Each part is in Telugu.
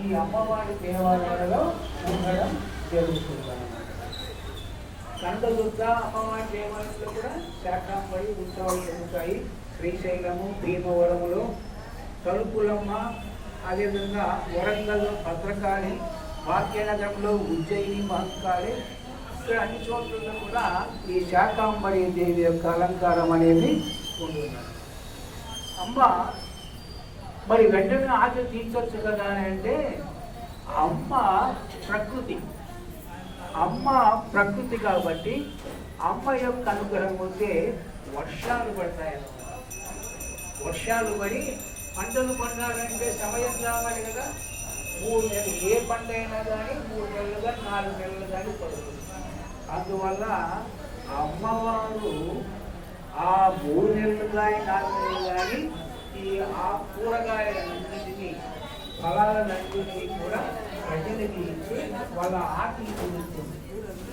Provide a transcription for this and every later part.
ఈ అమ్మవారి దేవాలయాలలో ఉండడం జరుగుతుంది. కనకదుర్గ అమ్మవారి దేవాలయంలో కూడా శాఖాంబడి ఉత్సవాలు జరుగుతాయి. శ్రీశైలము భీమవరములు తలుపులమ్మ అదేవిధంగా వరంగల్ భద్రకాళి భాగ్యనగరంలో ఉజ్జయిని మహంకాళి ఇక్కడ అన్ని చోట్ల కూడా ఈ శాకాంబరి దేవి యొక్క అలంకారం అనేది ఉంటుంది అమ్మ మరి వెంటనే ఆశ తీర్చొచ్చు కదా అని అంటే అమ్మ ప్రకృతి. అమ్మ ప్రకృతి కాబట్టి అమ్మ యొక్క అనుగ్రహం ఉంటే వర్షాలు పడతాయి వర్షాలు పడి పంటలు పండాలంటే సమయం కావాలి కదా. మూడు నెలలు ఏ పంట అయినా కానీ మూడు నెలలు కానీ నాలుగు నెలలు కానీ పడుతుంది. అందువల్ల అమ్మవారు ఆ మూడు నెలలు కానీ నాలుగు నెలలు కానీ ఈ ఆ కూరగాయలన్నింటినీ ఫలాలన్నింటినీ కూడా ప్రజలకి ఇచ్చి వాళ్ళ ఆకలి తీరుస్తుంది.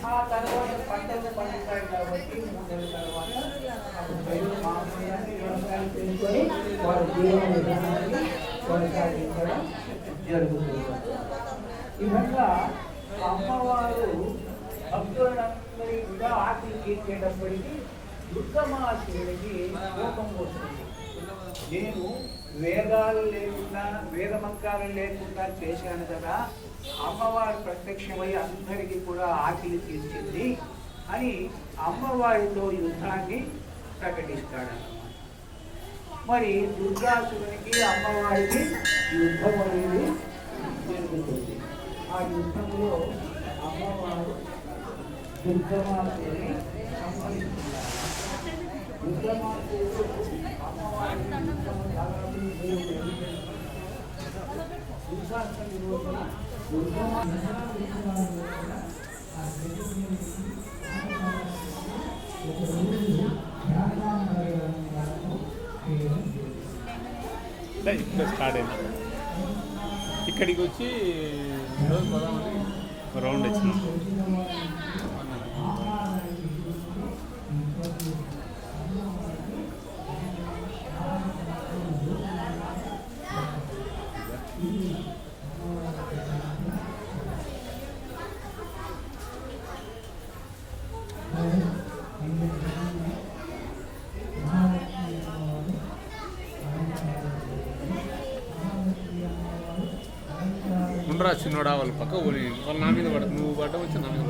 ఆ తర్వాత పంటలు పండుతాయి కాబట్టి మూడు నెలల తర్వాత ప్రజలు వ్యవసాయం వాళ్ళ జీవన విధానాన్ని కొనసాగించడం జరుగుతుంది. ఈ విధంగా అమ్మవారు భక్తులందరికీ కూడా ఆకలి తీర్చేటప్పటికి దుర్గమాసుడికి కోపం వస్తుంది నేను వేదాలు లేకుండా వేదమంత్రాలు లేకుండా చేశాను కదా అమ్మవారు ప్రత్యక్షమై అందరికీ కూడా ఆకలి తీర్చింది అని అమ్మవారితో యుద్ధాన్ని ప్రకటిస్తాడన్నమాట. మరి దుర్గాసురునికి అమ్మవారికి యుద్ధం అనేది జరుగుతుంది. ఆ యుద్ధంలో అమ్మవారు దుర్గమాసుని సంహరిస్తున్నారు ఇప్పుడు స్టార్ట్ అయింది. ఇక్కడికి వచ్చి రౌండ్ వచ్చింది ఉండరా చిన్నోడా వాళ్ళ పక్క పోనీ నా మీద పడదు నువ్వు పడ్డం వచ్చి నా మీద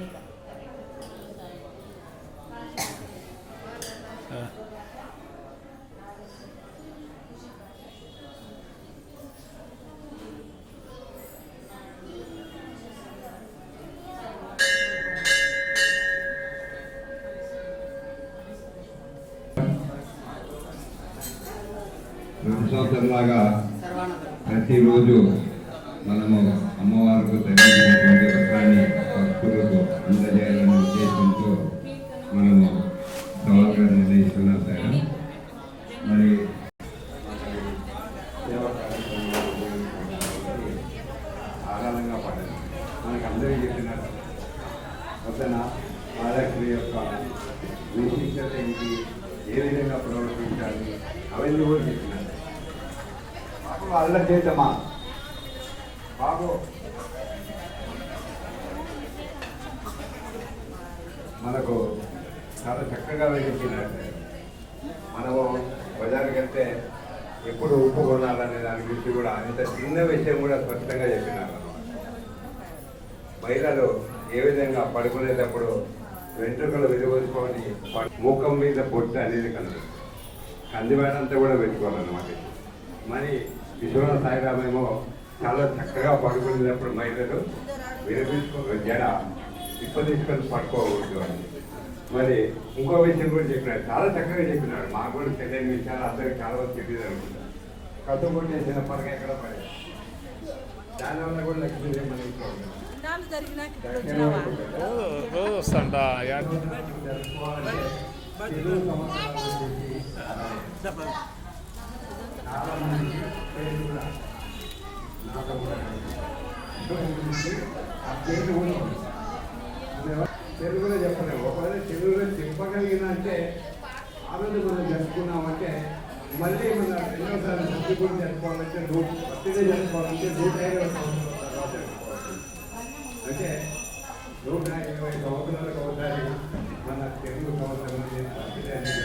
పడతావు ప్రతి సంవత్సరంలాగా ప్రతిరోజు మనము అమ్మవారికి తగ్గించినటువంటి వస్త్రాన్ని భక్తులకు అందజేయాలనే ఉద్దేశంతో మనము సవాల్గా నిర్ణయిస్తున్నాం సార్. మరి సేవా కార్యక్రమాలు ఆనందంగా పడ్డది మనకు అందరికీ చెప్పినారు? వద్దన మహాలక్ష్మి యొక్క విశిష్టత ఏంటి? ఏ విధంగా ప్రవర్తించాలి? అవన్నీ కూడా చెప్పినారు. బాబు అల్లరి చేద్దామా బాబు మనకు చాలా చక్కగా వివరించినారు మనము బజార్కి వెళ్తే ఎప్పుడు ఉప్పు కొనాలనే దాని గురించి కూడా ఇంత చిన్న విషయం కూడా స్పష్టంగా చెప్పినారు. మహిళలు ఏ విధంగా పడుకునేటప్పుడు వెంట్రుకలు విలువచ్చుకొని ముఖం మీద పొట్టు అనేది కలదు కందివాడంతా కూడా పెట్టుకోవాలన్నమాట. మరి విశ్వనాథ సాయిరామేమో చాలా చక్కగా పడుకునేటప్పుడు మహిళలు విరపించుకో జడ పడుకోకూడదు అని. మరి ఇంకో విషయం కూడా చెప్పినాడు. చాలా చక్కగా చెప్పినాడు. మాకు కూడా తెలియని విషయాలు అందరికి చాలా వరకు తెలియదు అనుకుంటా. కథ కొట్టేసిన పడక ఎక్కడ పడేది? దానివల్ల కూడా లక్ష్మీదేవి మన ఇంట్లో ఆ పేర్లు కూడా తెలుగులో చెప్పలేము. ఒకవేళ తెలుగులో చెప్పగలిగిన అంటే ఆ రోజు మనం జరుపుకున్నామంటే మళ్ళీ మన రెండోసారి శక్తి కూడా జరుపుకోవాలంటే నూట బర్త్డే జరుపుకోవాలంటే నూట ఇరవై సంవత్సరాల తర్వాత అంటే నూట ఇరవై సంవత్సరాలకు ఒకసారి మన తెలుగు సంవత్సరం అనేది బర్త్డే అనేది